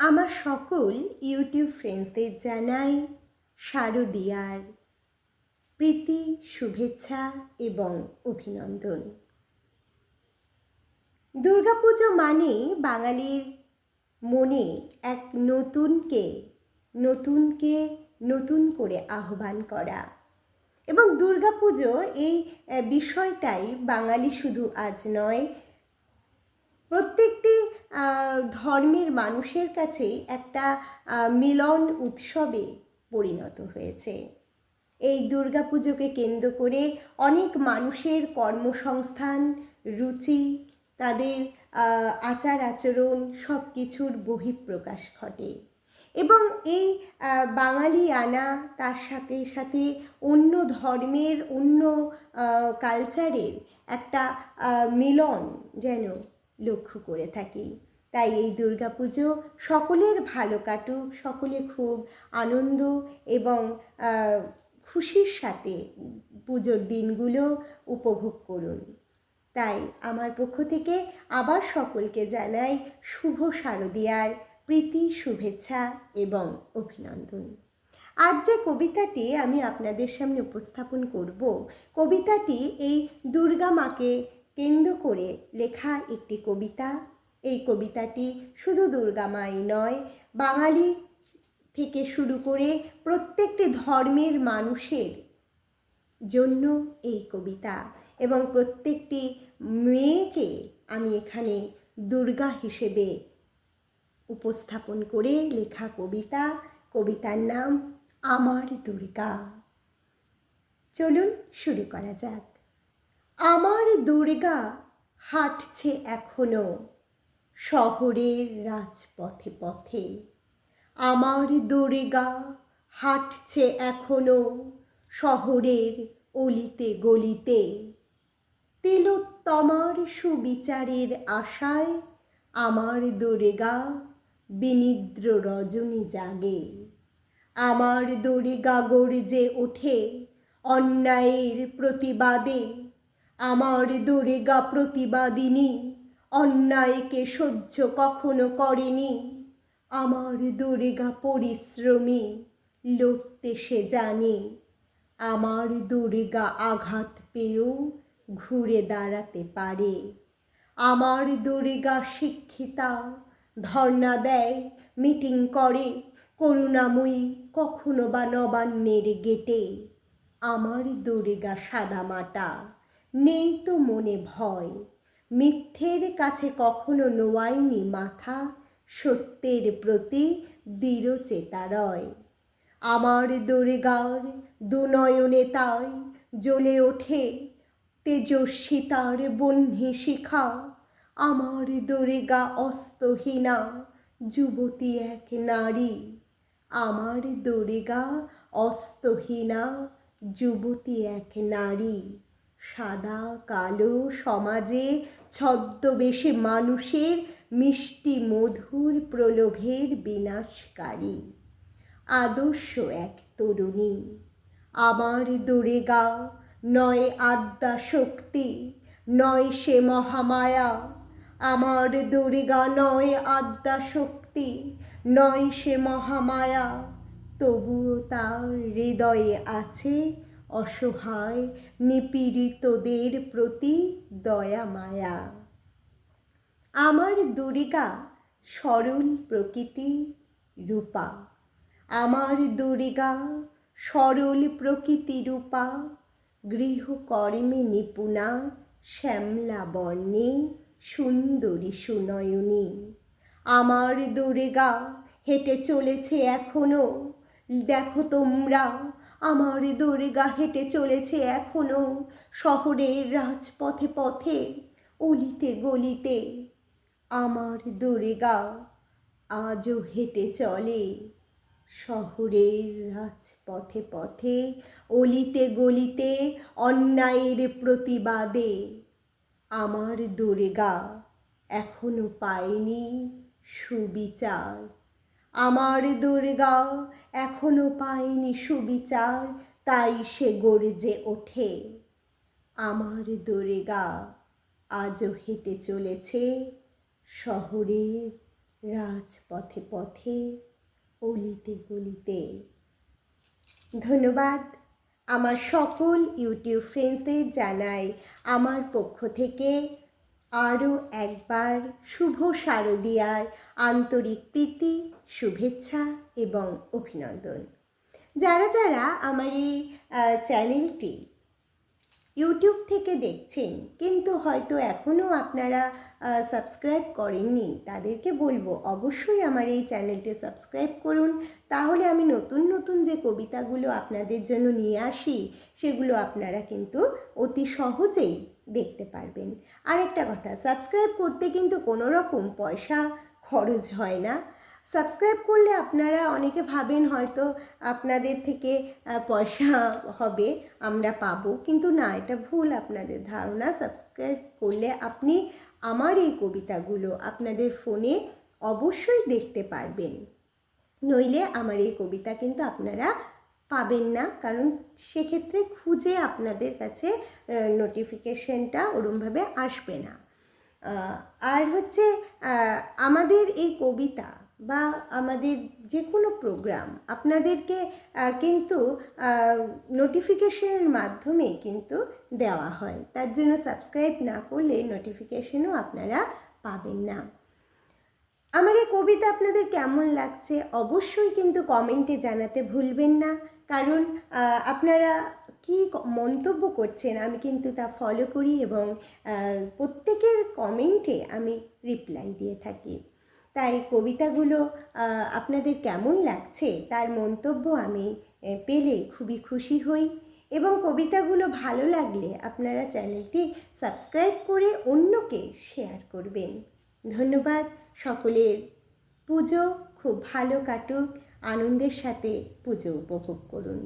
আমার সকল ইউটিউব ফ্রেন্ডসদের জানাই শারদিয়ার প্রীতি, শুভেচ্ছা এবং অভিনন্দন। দুর্গাপুজো মানে বাঙালির মনে এক নতুনকে নতুনকে নতুন করে আহ্বান করা। এবং দুর্গাপুজো এই বিষয়টাই বাঙালি শুধু আজ নয়, প্রত্যেকটি ধর্মের মানুষের কাছেই একটা মিলন উৎসবে পরিণত হয়েছে। এই দুর্গাপুজোকে কেন্দ্র করে অনেক মানুষের কর্মসংস্থান, রুচি, তাদের আচার আচরণ সব কিছুর বহিঃপ্রকাশ ঘটে। এবং এই বাঙালি আনা তার সাথে সাথে অন্য ধর্মের, অন্য কালচারের একটা মিলন যেন লক্ষ্য করে থাকি। তাই এই দুর্গাপুজো সকলের ভালো কাটুক, সকলে খুব আনন্দ এবং খুশির সাথে পুজোর দিনগুলো উপভোগ করুন। তাই আমার পক্ষ থেকে আবার সকলকে জানাই শুভ শারদিয়ার প্রীতি, শুভেচ্ছা এবং অভিনন্দন। আজ যে কবিতাটি আমি আপনাদের সামনে উপস্থাপন করব, কবিতাটি এই দুর্গা মাকে কেন্দ্র করে লেখা একটি কবিতা। এই কবিতাটি শুধু দুর্গা মাই নয়, বাঙালি থেকে শুরু করে প্রত্যেকটি ধর্মের মানুষের জন্য এই কবিতা এবং প্রত্যেকটি মেয়েকে আমি এখানে দুর্গা হিসেবে উপস্থাপন করে লেখা কবিতা। কবিতার নাম আমার দুর্গা। চলুন শুরু করা যাক। আমার দুর্গা হাঁটছে এখনও শহরের রাজপথে পথে। আমার দুর্গা হাঁটছে এখনও শহরের অলিতে গলিতে। তিলোত্তমার সুবিচারের আশায় আমার দুর্গা বিনিদ্র রজনী জাগে। আমার দুর্গা গর্জে ওঠে অন্যায়ের প্রতিবাদে। আমার দুর্গা প্রতিবাদিনী, অন্যায়কে সহ্য কখনো করেনি। আমার দুর্গা পরিশ্রমী, লড়তে সে জানে। আমার দুর্গা আঘাত পেয়েও ঘুরে দাঁড়াতে পারে। আমার দুর্গা শিক্ষিতা, ধর্ণা দেয়, মিটিং করে, করুণাময়ী কখনো বা নবান্নের গেটে। আমার দুর্গা সাদামাটা নেই তো মনে ভয়। মিথ্যের কাছে কখনো নোয়াইনি মাথা, সত্যের প্রতি দৃঢ়চেতা রয় আমার দুর্গার দুনয়নে তাই জ্বলে ওঠে তেজস্বী তার বহ্নি শিখা। আমার দুর্গা অস্তহীনা যুবতী এক নারী। আমার দুর্গা অস্তহীনা যুবতী এক নারী। সাদা, কালো সমাজে ছদ্মবেশে মানুষের মিষ্টি মধুর প্রলোভের বিনাশকারী। আদর্শ এক তরুণী। আমার দুর্গা নয় আদ্যা শক্তি, নয় সে মহামায়া। আমার দুর্গা নয় আদ্যা শক্তি, নয় সে মহামায়া। তবুও তার হৃদয়ে আছে অসহায় নিপীড়িতদের প্রতি দয়া মায়া। আমার দুর্গা সরল প্রকৃতি রূপা। আমার দুর্গা সরল প্রকৃতি রূপা। গৃহকর্মে নিপুণা, শ্যামলা বর্ণে, সুন্দরী সুনয়নী। আমার দুর্গা হেঁটে চলেছে এখনও। দেখো তোমরা আমার দুর্গা হেঁটে চলেছে এখনও। শহরের রাজপথে পথে, অলিতে গলিতে। আমার দুর্গা আজও হেঁটে চলে। শহরের রাজপথে পথে, অলিতে গলিতে, অন্যায়ের প্রতিবাদে। আমার দুর্গা এখনও পায়নি সুবিচার। আমার দুর্গা এখনও পায়নি সুবিচার, তাই সে গর্জে ওঠে। আমার দুর্গা আজও হেঁটে চলেছে শহরের রাজপথে পথে, অলিতে গলিতে। ধন্যবাদ আমার সকল ইউটিউব ফ্রেন্ডসদের জানাই। আমার পক্ষ থেকে আরও একবার শুভ শারদীয়ার আন্তরিক প্রীতি শুভেচ্ছা এবং অভিনন্দন। যারা যারা আমার এই চ্যানেলটি ইউটিউব থেকে দেখছেন, কিন্তু হয়তো এখনও আপনারা সাবস্ক্রাইব করেননি, তাদেরকে বলব অবশ্যই আমার এই চ্যানেলটি সাবস্ক্রাইব করুন। তাহলে আমি নতুন নতুন যে কবিতাগুলো আপনাদের জন্য নিয়ে আসি, সেগুলো আপনারা কিন্তু অতি সহজেই দেখতে পারবেন। আরেকটা কথা, সাবস্ক্রাইব করতে কিন্তু কোনো রকম পয়সা খরচ হয় না। সাবস্ক্রাইব করলে আপনারা অনেকে ভাবেন হয়তো আপনাদের থেকে পয়সা হবে, আমরা পাবো। কিন্তু না, এটা ভুল আপনাদের ধারণা। সাবস্ক্রাইব করলে আপনি আমার এই কবিতাগুলো আপনাদের ফোনে অবশ্যই দেখতে পারবেন। নইলে আমার এই কবিতা কিন্তু আপনারা পাবেন না। কারণ সেক্ষেত্রে খুঁজে আপনাদের কাছে নোটিফিকেশনটা ওরমভাবে আসবে না। আর হচ্ছে আমাদের এই কবিতা বা আমাদের যে কোনো প্রোগ্রাম আপনাদেরকে কিন্তু নোটিফিকেশনের মাধ্যমে কিন্তু দেওয়া হয়। তার জন্য সাবস্ক্রাইব না করলে নোটিফিকেশনও আপনারা পাবেন না। আমার এই কবিতা আপনাদের কেমন লাগছে অবশ্যই কিন্তু কমেন্টে জানাতে ভুলবেন না। কারণ আপনারা কী মন্তব্য করছেন আমি কিন্তু তা ফলো করি এবং প্রত্যেকের কমেন্টে আমি রিপ্লাই দিয়ে থাকি। তাই কবিতাগুলো আপনাদের কেমন লাগছে তার মন্তব্য আমি পেলে খুবই খুশি হই এবং কবিতাগুলো ভালো লাগলে আপনারা চ্যানেলটি সাবস্ক্রাইব করে অন্যকে শেয়ার করবেন। ধন্যবাদ, সকলের পুজো খুব ভালো কাটুক। আনন্দের সাথে পুজো উপভোগ করুন।